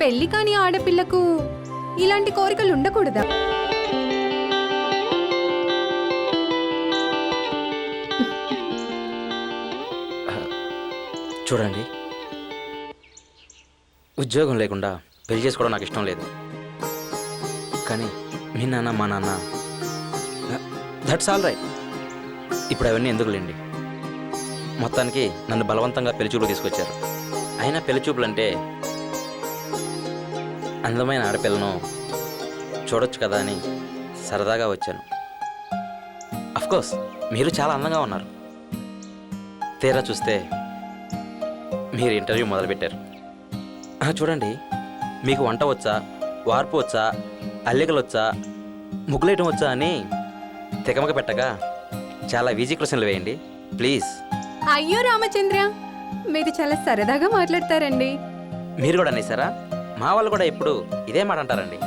పెళ్ళి కాని ఆడపిల్లకు ఇలాంటి కోరికలు ఉండకూడదా? చూడండి. ఉద్యోగం లేకుండా పెళ్ళి చేసుకోవడం నాకు ఇష్టం లేదు. కానీ మీ నాన్న మా నాన్న దట్స్ ఆల్ రైట్ ఇప్పుడు అవన్నీ ఎందుకులేండి మొత్తానికి నన్ను బలవంతంగా పెళ్ళి చూపులు తీసుకొచ్చారు. అయినా పెళ్ళి చూపులు అంటే అందమైన ఆడపిల్లను చూడొచ్చు కదా అని సరదాగా వచ్చాను. కోర్స్ మీరు చాలా అందంగా ఉన్నారు. తీరా చూస్తే మీరు ఇంటర్వ్యూ మొదలుపెట్టారు. చూడండి మీకు వంట వచ్చా వార్పు వచ్చా అల్లికలు వచ్చా ముగ్గులేయటం వచ్చా అని తికమక పెట్టగా చాలా ఈజీ క్వశ్చన్లు వేయండి. ప్లీజ్ అయ్యో రామచంద్ర మీరు చాలా సరదాగా మాట్లాడతారండి. మీరు కూడా అనేసారా మా వాళ్ళు కూడా ఎప్పుడు ఇదే మాట అంటారండి.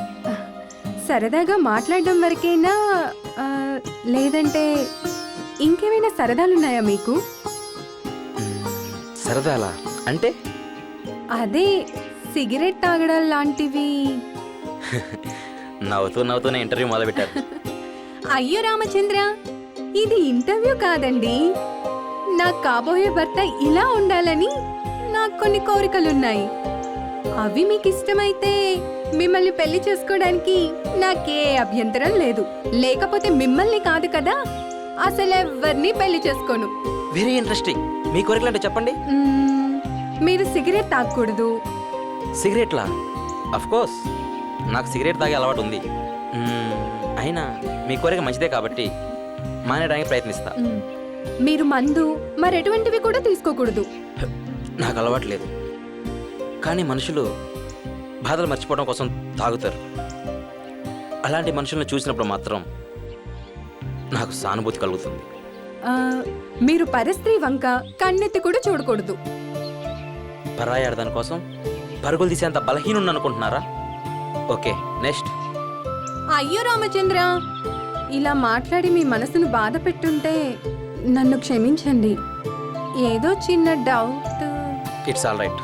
సరదాగా మాట్లాడడం వరకేనా ఆ, లేదంటే ఇంకేమైనా సరదాలున్నాయా మీకు? సరదాలా? అంటే? అదే సిగరెట్ తాగడం లాంటివి. నవ్వుతూ నవ్వుతూనే ఇంటర్వ్యూ మొదలుపెట్టారు. అయ్యో రామచంద్ర ఇది ఇంటర్వ్యూ కాదండి. నా కాబోయే భర్త ఇలా ఉండాలని నాకు కొన్ని కోరికలున్నాయి. అవి మీకు ఇష్టమైతే మిమ్మల్ని పెళ్ళి చేసుకోవడానికి నాకే అభ్యంతరం లేదు. లేకపోతే మిమ్మల్ని కాదు కదా అసలు ఎవరిని పెళ్ళి చేసుకోను. వెరీ ఇంట్రెస్టింగ్ మీ కోరికలు అంటే చెప్పండి. మ్మ్, మీరు సిగరెట్ తాగకూడదు సిగరెట్లా? అఫ్ కోర్స్ నాకు సిగరెట్ తాగే అలవాటు ఉంది. మ్మ్, అయినా మీ కోరిక మంచిదే కాబట్టి మానేయడానికి ప్రయత్నిస్తా. మ్మ్, మీరు మందు మరెటువంటివి కూడా తీసుకోకూడదు. నాకు అలవాటు లేదు. కానీ మనుషులు బాధలు మర్చిపోవడం కోసం తాగుతారు. అలాంటి మనుషులను చూసినప్పుడు మాత్రం నాకు సానుభూతి కలుగుతుంది. మీరు పరస్త్రీ వంక కన్నెత్తి కూడా చూడకూడదు. పరాయి ఆడదాని కోసం పరుగులు తీసేంత బలహీనుండి అనుకుంటున్నారా ఓకే నెక్స్ట్. అయ్యో రామచంద్ర ఇలా మాట్లాడి మీ మనసును బాధ పెట్టుంటే నన్ను క్షమించండి. ఏదో చిన్న డౌట్. ఇట్స్ ఆల్ రైట్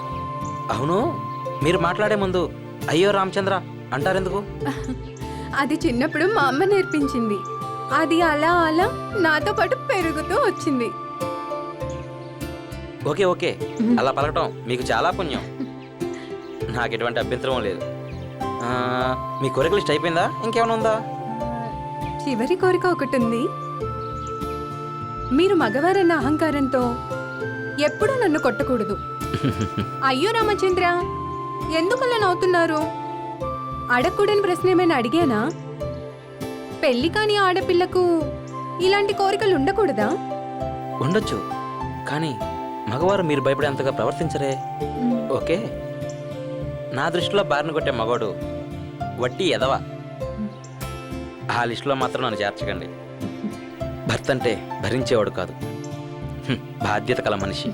అవును? మీరు మాట్లాడే ముందు అయ్యో రామచంద్ర అంటారెందుకు? అది చిన్నప్పుడు మా అమ్మ నేర్పించింది. అది అలా అలా నాతో పాటు పెరుగుతూ వచ్చింది. Okay okay. అలా పలకటం మీకు చాలా పుణ్యం. నాకు ఎటువంటి అభ్యంతరం లేదు. ఆ, మీ కోరిక లిస్ట్ అయిపోయిందా? ఇంకేమైనా ఉందా? చివరి కోరిక ఒకటి ఉంది. మీరు మగవారన్న అహంకారంతో ఎప్పుడూ నన్ను కొట్టకూడదు. అయ్యో రామచంద్ర ఎందుకు నవ్వుతున్నారు? అడగకూడని ప్రశ్న ఏమైనా అడిగానా? పెళ్ళి కాని ఆడపిల్లకు ఇలాంటి కోరికలు ఉండకూడదా? ఉండొచ్చు కానీ మగవారు మీరు భయపడేంతగా ప్రవర్తించరే. ఓకే నా దృష్టిలో బారిన కొట్టే మగవాడు వట్టి ఎదవా ఆ లిస్టులో మాత్రం నన్ను చేర్చకండి. భర్త అంటే భరించేవాడు కాదు. బాధ్యత కల మనిషి.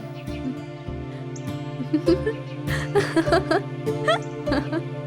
呵呵呵呵呵呵